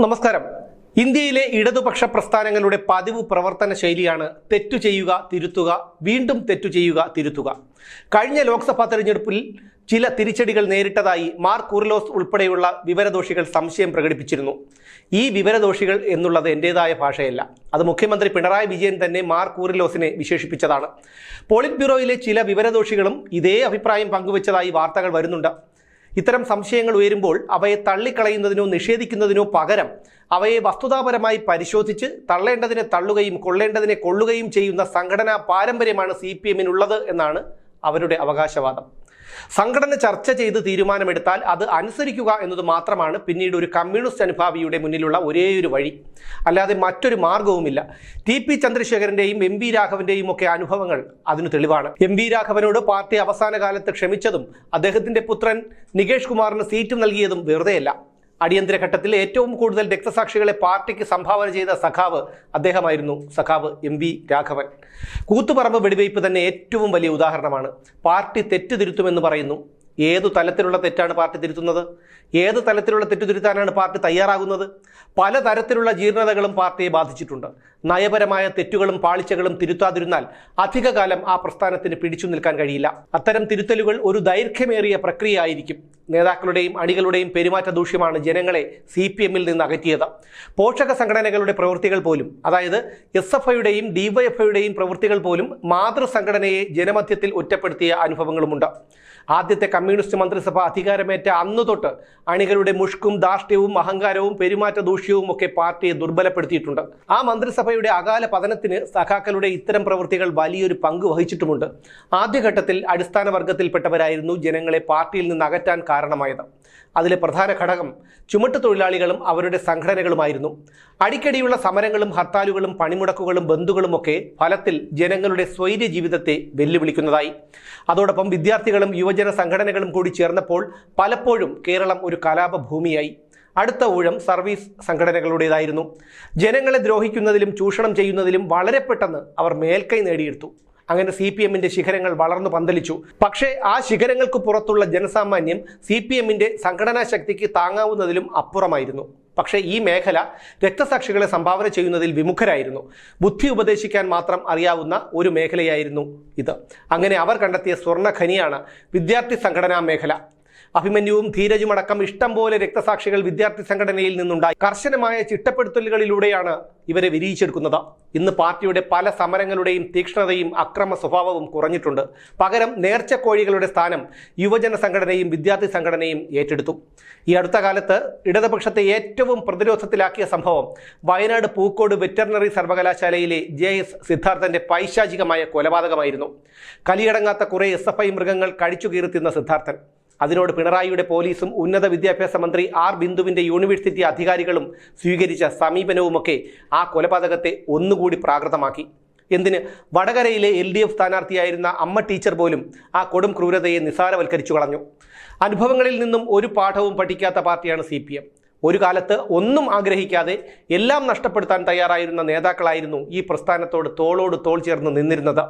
നമസ്കാരം. ഇന്ത്യയിലെ ഇടതുപക്ഷ പ്രസ്ഥാനങ്ങളുടെ പതിവ് പ്രവർത്തന ശൈലിയാണ് തെറ്റു ചെയ്യുക തിരുത്തുക വീണ്ടും തെറ്റു ചെയ്യുക തിരുത്തുക. കഴിഞ്ഞ ലോക്സഭാ തെരഞ്ഞെടുപ്പിൽ ചില തിരിച്ചടികൾ നേരിട്ടതായി മാർ കുർലോസ് ഉൾപ്പെടെയുള്ള വിവരദോഷികൾ സംശയം പ്രകടിപ്പിച്ചിരുന്നു. ഈ വിവരദോഷികൾ എന്നുള്ളത് എന്റേതായ ഭാഷയല്ല. അത് മുഖ്യമന്ത്രി പിണറായി വിജയൻ തന്നെ മാർ കൂറിലോസിനെ വിശേഷിപ്പിച്ചതാണ്. പോളിറ്റ് ബ്യൂറോയിലെ ചില വിവരദോഷികളും ഇതേ അഭിപ്രായം പങ്കുവച്ചതായി വാർത്തകൾ വരുന്നുണ്ട്. ഇത്തരം സംശയങ്ങൾ ഉയരുമ്പോൾ അവയെ തള്ളിക്കളയുന്നതിനോ നിഷേധിക്കുന്നതിനോ പകരം അവയെ വസ്തുതാപരമായി പരിശോധിച്ച് തള്ളേണ്ടതിനെ തള്ളുകയും കൊള്ളേണ്ടതിനെ കൊള്ളുകയും ചെയ്യുന്ന സംഘടനാ പാരമ്പര്യമാണ് സി പി എന്നാണ് അവരുടെ അവകാശവാദം. സംഘടന ചർച്ച ചെയ്ത് തീരുമാനമെടുത്താൽ അത് അനുസരിക്കുക എന്നത് മാത്രമാണ് പിന്നീട് ഒരു കമ്മ്യൂണിസ്റ്റ് അനുഭാവിയുടെ മുന്നിലുള്ള ഒരേയൊരു വഴി. അല്ലാതെ മറ്റൊരു മാർഗവുമില്ല ടി പി ചന്ദ്രശേഖരന്റെയും എം വി രാഘവന്റെയും ഒക്കെ അനുഭവങ്ങൾ അതിന് തെളിവാണ്. എം വി രാഘവനോട് പാർട്ടി അവസാന കാലത്ത് ക്ഷമിച്ചതും അദ്ദേഹത്തിന്റെ പുത്രൻ നികേഷ് കുമാറിന് സീറ്റ് നൽകിയതും വെറുതെയല്ല. അടിയന്തര ഘട്ടത്തിൽ ഏറ്റവും കൂടുതൽ രക്തസാക്ഷികളെ പാർട്ടിക്ക് സംഭാവന ചെയ്ത സഖാവ് അദ്ദേഹമായിരുന്നു സഖാവ് എം വി രാഘവൻ. കൂത്തുപറമ്പ് വെടിവയ്പ് തന്നെ ഏറ്റവും വലിയ ഉദാഹരണമാണ്. പാർട്ടി തെറ്റ് തിരുത്തുമെന്ന് പറയുന്നു. ഏതു തലത്തിലുള്ള തെറ്റാണ് പാർട്ടി തിരുത്തുന്നത്? ഏത് തലത്തിലുള്ള തെറ്റ് തിരുത്താനാണ് പാർട്ടി തയ്യാറാകുന്നത്? പലതരത്തിലുള്ള ജീർണതകളും പാർട്ടിയെ ബാധിച്ചിട്ടുണ്ട്. നയപരമായ തെറ്റുകളും പാളിച്ചകളും തിരുത്താതിരുന്നാൽ അധികകാലം ആ പ്രസ്ഥാനത്തിന് പിടിച്ചു നിൽക്കാൻ കഴിയില്ല. അത്തരം തിരുത്തലുകൾ ഒരു ദൈർഘ്യമേറിയ പ്രക്രിയ ആയിരിക്കും നേതാക്കളുടെയും അണികളുടെയും പെരുമാറ്റ ദൂഷ്യമാണ് ജനങ്ങളെ സി പി എമ്മിൽ നിന്ന് അകറ്റിയത്. പോഷക സംഘടനകളുടെ പ്രവൃത്തികൾ പോലും അതായത് എസ് എഫ് ഐയുടെയും ഡിവൈഎഫ്ഐയുടെയും പ്രവൃത്തികൾ പോലും മാതൃസംഘടനയെ ജനമധ്യത്തിൽ ഒറ്റപ്പെടുത്തിയ അനുഭവങ്ങളുമുണ്ട്. ആദ്യത്തെ കമ്മ്യൂണിസ്റ്റ് മന്ത്രിസഭ അധികാരമേറ്റ അന്നു തൊട്ട് അണികളുടെ മുഷ്കും ധാർഷ്ട്യവും അഹങ്കാരവും പെരുമാറ്റ ദൂഷ്യവും ഒക്കെ പാർട്ടിയെ ദുർബലപ്പെടുത്തിയിട്ടുണ്ട്. ആ മന്ത്രിസഭയുടെ അകാല പതനത്തിന് സഖാക്കളുടെ ഇത്തരം പ്രവൃത്തികൾ വലിയൊരു പങ്ക് വഹിച്ചിട്ടുമുണ്ട്. ആദ്യഘട്ടത്തിൽ അടിസ്ഥാന വർഗത്തിൽപ്പെട്ടവരായിരുന്നു ജനങ്ങളെ പാർട്ടിയിൽ നിന്ന് അകറ്റാൻ കാരണമായത്. അതിലെ പ്രധാന ഘടകം ചുമട്ട് തൊഴിലാളികളും അവരുടെ സംഘടനകളുമായിരുന്നു. അടിക്കടിയുള്ള സമരങ്ങളും ഹർത്താലുകളും പണിമുടക്കുകളും ബന്ധുകളുമൊക്കെ ഫലത്തിൽ ജനങ്ങളുടെ സ്വൈര്യ ജീവിതത്തെ വെല്ലുവിളിക്കുന്നതായി. അതോടൊപ്പം വിദ്യാർത്ഥികളും യുവജന സംഘടനകളും കൂടി ചേർന്നപ്പോൾ പലപ്പോഴും കേരളം ഒരു കലാപഭൂമിയായി. അടുത്ത ഊഴം സർവീസ് സംഘടനകളുടേതായിരുന്നു. ജനങ്ങളെ ദ്രോഹിക്കുന്നതിലും ചൂഷണം ചെയ്യുന്നതിലും വളരെ പെട്ടെന്ന് അവർ മേൽക്കൈ നേടിയെടുത്തു. അങ്ങനെ സി പി എമ്മിന്റെ ശിഖരങ്ങൾ വളർന്നു പന്തലിച്ചു. പക്ഷേ ആ ശിഖരങ്ങൾക്ക് പുറത്തുള്ള ജനസാമാന്യം സി പി എമ്മിന്റെ സംഘടനാ ശക്തിക്ക് താങ്ങാവുന്നതിലും അപ്പുറമായിരുന്നു. പക്ഷേ ഈ മേഖല രക്തസാക്ഷികളെ സംഭാവന ചെയ്യുന്നതിൽ വിമുഖരായിരുന്നു. ബുദ്ധി ഉപദേശിക്കാൻ മാത്രം അറിയാവുന്ന ഒരു മേഖലയായിരുന്നു ഇത്. അങ്ങനെ അവർ കണ്ടെത്തിയ സ്വർണ ഖനിയാണ് വിദ്യാർത്ഥി സംഘടനാ മേഖല. അഭിമന്യുവും ധീരജുമടക്കം ഇഷ്ടം പോലെ രക്തസാക്ഷികൾ വിദ്യാർത്ഥി സംഘടനയിൽ നിന്നുണ്ടായി. കർശനമായ ചിട്ടപ്പെടുത്തലുകളിലൂടെയാണ് ഇവരെ വിരിയിച്ചെടുക്കുന്നത്. ഇന്ന് പാർട്ടിയുടെ പല സമരങ്ങളുടെയും തീക്ഷ്ണതയും അക്രമ സ്വഭാവവും കുറഞ്ഞിട്ടുണ്ട്. പകരം നേർച്ചക്കോഴികളുടെ സ്ഥാനം യുവജന സംഘടനയും വിദ്യാർത്ഥി സംഘടനയും ഏറ്റെടുത്തു. ഈ അടുത്ത കാലത്ത് ഇടതുപക്ഷത്തെ ഏറ്റവും പ്രതിരോധത്തിലാക്കിയ സംഭവം വയനാട് പൂക്കോട് വെറ്ററിനറി സർവകലാശാലയിലെ ജെ എസ് സിദ്ധാർത്ഥന്റെ പൈശാചികമായ കൊലപാതകമായിരുന്നു. കലിയടങ്ങാത്ത കുറെ എസ് എഫ് ഐ മൃഗങ്ങൾ കടിച്ചു കീർത്തിന്ന സിദ്ധാർത്ഥൻ. അതിനോട് പിണറായിയുടെ പോലീസും ഉന്നത വിദ്യാഭ്യാസ മന്ത്രി ആർ ബിന്ദുവിന്റെ യൂണിവേഴ്സിറ്റി അധികാരികളും സ്വീകരിച്ച സമീപനവുമൊക്കെ ആ കൊലപാതകത്തെ ഒന്നുകൂടി പ്രാകൃതമാക്കി. എന്തിന്? വടകരയിലെ എൽ ഡി എഫ് സ്ഥാനാർത്ഥിയായിരുന്ന അമ്മ ടീച്ചർ പോലും ആ കൊടും ക്രൂരതയെ നിസാരവൽക്കരിച്ചു കളഞ്ഞു അനുഭവങ്ങളിൽ നിന്നും ഒരു പാഠവും പഠിക്കാത്ത പാർട്ടിയാണ് സി ഒരു കാലത്ത് ഒന്നും ആഗ്രഹിക്കാതെ എല്ലാം നഷ്ടപ്പെടുത്താൻ തയ്യാറായിരുന്ന നേതാക്കളായിരുന്നു ഈ പ്രസ്ഥാനത്തോട് തോളോട് തോൾ ചേർന്ന് നിന്നിരുന്നത്.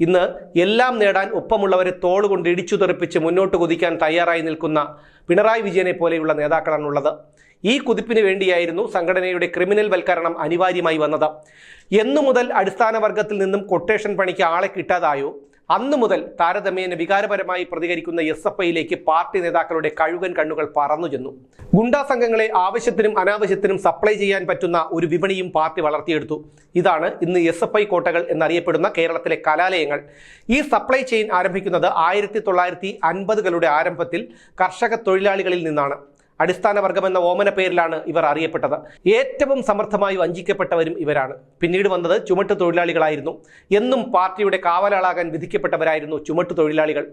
ഇന്ന് എല്ലാം നേടാൻ ഒപ്പമുള്ളവരെ തോളുകൊണ്ട് ഇടിച്ചു തെറിപ്പിച്ച് മുന്നോട്ട് കുതിക്കാൻ തയ്യാറായി നിൽക്കുന്ന പിണറായി വിജയനെ പോലെയുള്ള നേതാക്കളാണുള്ളത്. ഈ കുതിപ്പിന് വേണ്ടിയായിരുന്നു സംഘടനയുടെ ക്രിമിനൽ വൽക്കരണം അനിവാര്യമായി വന്നത്. എന്നു മുതൽ അടിസ്ഥാന വർഗത്തിൽ നിന്നും കൊട്ടേഷൻ പണിക്ക് ആളെ കിട്ടാതായോ? അന്നു മുതൽ താരതമ്യേന വികാരപരമായി പ്രതികരിക്കുന്ന എസ് എഫ് ഐയിലേക്ക് പാർട്ടി നേതാക്കളുടെ കഴുകൻ കണ്ണുകൾ പറന്നു ചെന്നു. ഗുണ്ടാ സംഘങ്ങളെ ആവശ്യത്തിനും അനാവശ്യത്തിനും സപ്ലൈ ചെയ്യാൻ പറ്റുന്ന ഒരു വിപണിയും പാർട്ടി വളർത്തിയെടുത്തു. ഇതാണ് ഇന്ന് എസ് എഫ് ഐ കോട്ടകൾ എന്നറിയപ്പെടുന്ന കേരളത്തിലെ കലാലയങ്ങൾ. ഈ സപ്ലൈ ചെയിൻ ആരംഭിക്കുന്നത് ആയിരത്തി തൊള്ളായിരത്തി അൻപതുകളുടെ ആരംഭത്തിൽ കർഷക തൊഴിലാളികളിൽ നിന്നാണ്. അടിസ്ഥാന വർഗമെന്ന എന്ന ഓമന പേരിലാണ് ഇവർ അറിയപ്പെട്ടത്. ഏറ്റവും സമർത്ഥമായി വഞ്ചിക്കപ്പെട്ടവരും ഇവരാണ്. പിന്നീട് വന്നത് ചുമട്ട് തൊഴിലാളികളായിരുന്നു. എന്നും പാർട്ടിയുടെ കാവലാളാകാൻ വിധിക്കപ്പെട്ടവരായിരുന്നു ചുമട്ട് തൊഴിലാളികൾ.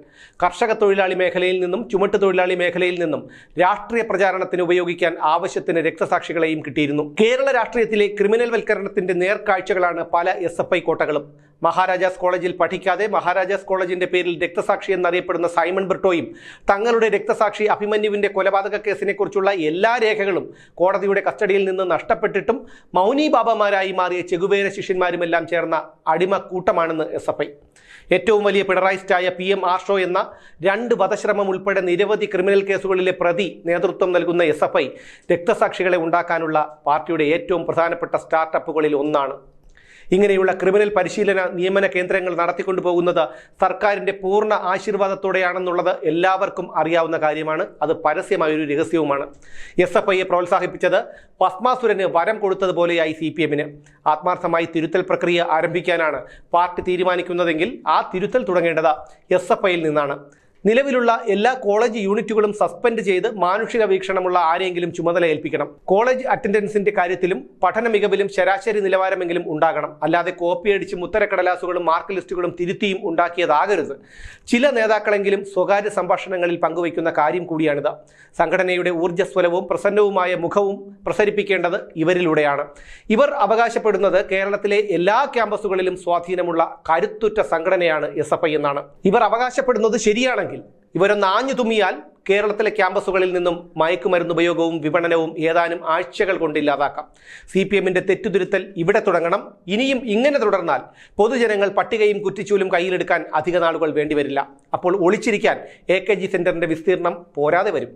കർഷക തൊഴിലാളി മേഖലയിൽ നിന്നും ചുമട്ട് തൊഴിലാളി മേഖലയിൽ നിന്നും രാഷ്ട്രീയ പ്രചാരണത്തിന് ഉപയോഗിക്കാൻ ആവശ്യത്തിന് രക്തസാക്ഷികളെയും കിട്ടിയിരുന്നു. കേരള രാഷ്ട്രീയത്തിലെ ക്രിമിനൽ വൽക്കരണത്തിന്റെ നേർക്കാഴ്ചകളാണ് പല എസ് കോട്ടകളും. മഹാരാജാസ് കോളേജിൽ പഠിക്കാതെ മഹാരാജാസ് കോളേജിന്റെ പേരിൽ രക്തസാക്ഷി എന്നറിയപ്പെടുന്ന സൈമൺ ബ്രിട്ടോയും തങ്ങളുടെ രക്തസാക്ഷി അഭിമന്യുവിന്റെ കൊലപാതക കേസിനെക്കുറിച്ചുള്ള എല്ലാ രേഖകളും കോടതിയുടെ കസ്റ്റഡിയിൽ നിന്ന് നഷ്ടപ്പെട്ടിട്ടും മൗനി ബാബമാരായി മാറിയ ചെകുവേര ശിഷ്യന്മാരുമെല്ലാം ചേർന്ന അടിമ കൂട്ടമാണെന്ന് എസ് എഫ് ഐ. ഏറ്റവും വലിയ പിണറായിസ്റ്റായ പി എം ആർഷോ എന്ന രണ്ട് വധശ്രമം ഉൾപ്പെടെ നിരവധി ക്രിമിനൽ കേസുകളിലെ പ്രതി നേതൃത്വം നൽകുന്ന എസ് എഫ് ഐ രക്തസാക്ഷികളെ ഉണ്ടാക്കാനുള്ള പാർട്ടിയുടെ ഏറ്റവും പ്രധാനപ്പെട്ട സ്റ്റാർട്ടപ്പുകളിൽ ഒന്നാണ്. ഇങ്ങനെയുള്ള ക്രിമിനൽ പരിശീലന നിയമന കേന്ദ്രങ്ങൾ നടത്തിക്കൊണ്ടുപോകുന്നത് സർക്കാരിന്റെ പൂർണ ആശീർവാദത്തോടെയാണെന്നുള്ളത് എല്ലാവർക്കും അറിയാവുന്ന കാര്യമാണ്. അത് പരസ്യമായൊരു രഹസ്യവുമാണ്. എസ് എഫ് ഐയെ പ്രോത്സാഹിപ്പിച്ചത് പത്മാസുരന് വരം കൊടുത്തതുപോലെയായി സി പി എമ്മിന്. ആത്മാർത്ഥമായി തിരുത്തൽ പ്രക്രിയ ആരംഭിക്കാനാണ് പാർട്ടി തീരുമാനിക്കുന്നതെങ്കിൽ ആ തിരുത്തൽ തുടങ്ങേണ്ടത് എസ് എഫ് ഐയിൽ നിന്നാണ്. നിലവിലുള്ള എല്ലാ കോളേജ് യൂണിറ്റുകളും സസ്പെൻഡ് ചെയ്ത് മാനുഷിക വീക്ഷണമുള്ള ആരെയെങ്കിലും ചുമതല ഏൽപ്പിക്കണം. കോളേജ് അറ്റൻഡൻസിന്റെ കാര്യത്തിലും പഠന മികവിലും ശരാശരി നിലവാരമെങ്കിലും ഉണ്ടാകണം. അല്ലാതെ കോപ്പി കോപ്പിയടിച്ചും ഉത്തരക്കടലാസുകളും മാർക്ക് ലിസ്റ്റുകളും തിരുത്തിയും ഉണ്ടാക്കിയതാകരുത്. ചില നേതാക്കളെങ്കിലും സ്വകാര്യ സംഭാഷണങ്ങളിൽ പങ്കുവയ്ക്കുന്ന കാര്യം കൂടിയാണിത്. സംഘടനയുടെ ഊർജസ്വലവും പ്രസന്നവുമായ മുഖവും പ്രസരിപ്പിക്കേണ്ടത് ഇവരിലൂടെയാണ്. ഇവർ അവകാശപ്പെടുന്നത് കേരളത്തിലെ എല്ലാ ക്യാമ്പസുകളിലും സ്വാധീനമുള്ള കരുത്തുറ്റ സംഘടനയാണ് എസ് എഫ് ഐ എന്നാണ്. ഇവർ അവകാശപ്പെടുന്നത് ശരിയാണെങ്കിൽ ഇവരൊന്ന് ആഞ്ഞു തുമ്മിയാൽ കേരളത്തിലെ ക്യാമ്പസുകളിൽ നിന്നും മയക്കുമരുന്ന് ഉപയോഗവും വിപണനവും ഏതാനും ആഴ്ചകൾ കൊണ്ട് ഇല്ലാതാക്കാം. സി പി എമ്മിന്റെ തെറ്റുതിരുത്തൽ ഇവിടെ തുടങ്ങണം. ഇനിയും ഇങ്ങനെ തുടർന്നാൽ പൊതുജനങ്ങൾ പട്ടികയും കുറ്റിച്ചൂലും കയ്യിലെടുക്കാൻ അധിക നാളുകൾ വേണ്ടിവരില്ല അപ്പോൾ ഒളിച്ചിരിക്കാൻ എ കെ ജി സെന്ററിന്റെ വിസ്തീർണം പോരാതെ വരും.